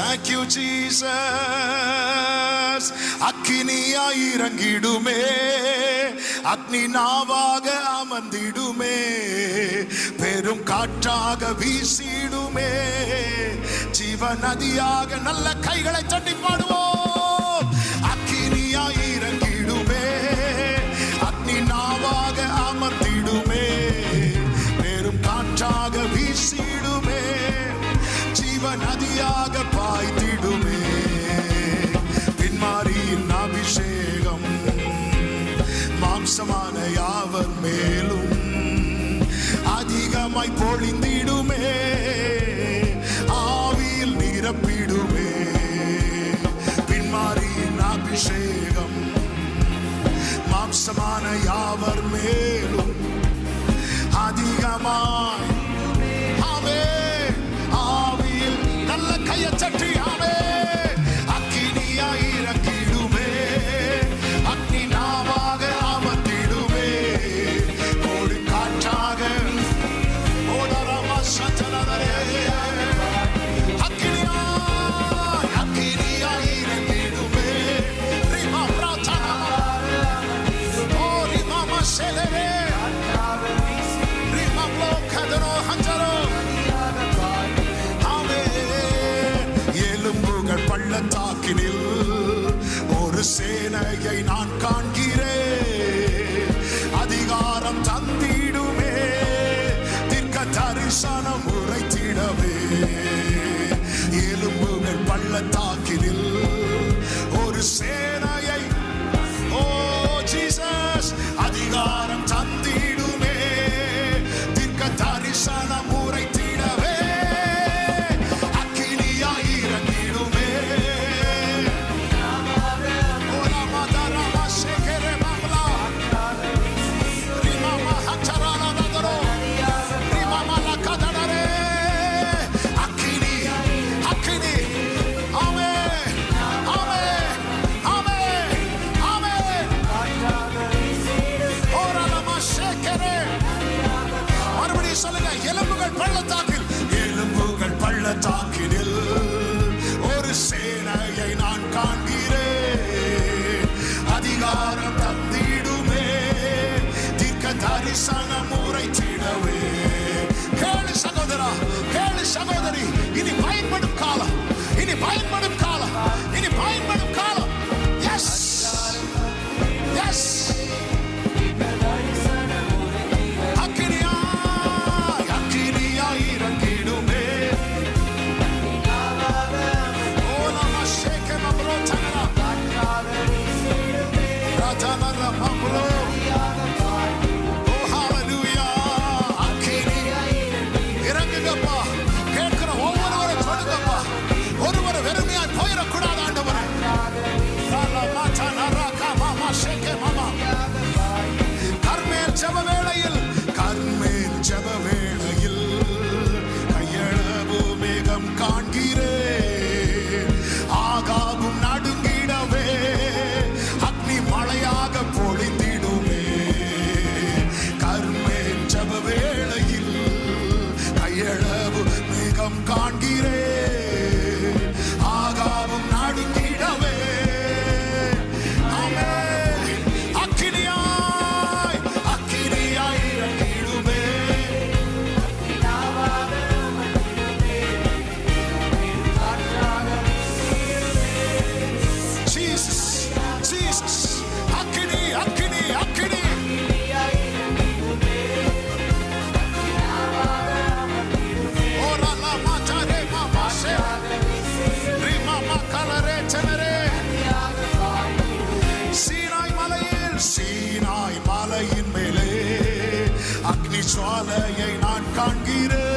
Thank you, Jesus. அக்கினியா இறங்கிடுமே. அக்னி நாவாக அமர்ந்திடுமே. பெரும் காற்றாக வீசிடுமே. ஜீவ நதியாக நல்ல கைகளை தட்டி பாடுவோம். தாராளமாய் பொழிந்திடுமே. ஆவியில் நிரப்பிடுமே. பின்மாரியின் அபிஷேகம். மாம்சமான யாவர் மேலும் அதிகமாய் ஒரு சேனையை நான் காண்கிறேன். அதிகாரம் தந்திடுமே திர்க்க தரிசனம் உரைத்திடவே. எலும்புகள் பள்ளத்தா பள்ளத்தாக்கில் எலும்புகள் பள்ளத்தாக்கினில். ஒரு சேனையை நான் காண்கிறேன். அதிகாரம் தந்திடுமே. தீர்க்க தரிசனமும் சாலையை நான் காண்கிறேன்.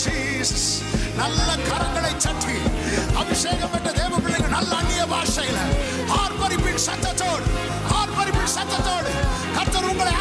ஜீசஸ் நல்ல கரங்களை சற்றி அபிஷேகம் பெற்ற தேவ பிள்ளைங்க நல்ல அந்நிய பாஷையில. ஆர்ப்பரிப்பின் சத்தத்தோடு ஆர்ப்பரிப்பின் சத்தத்தோடு கர்த்தர் உங்களை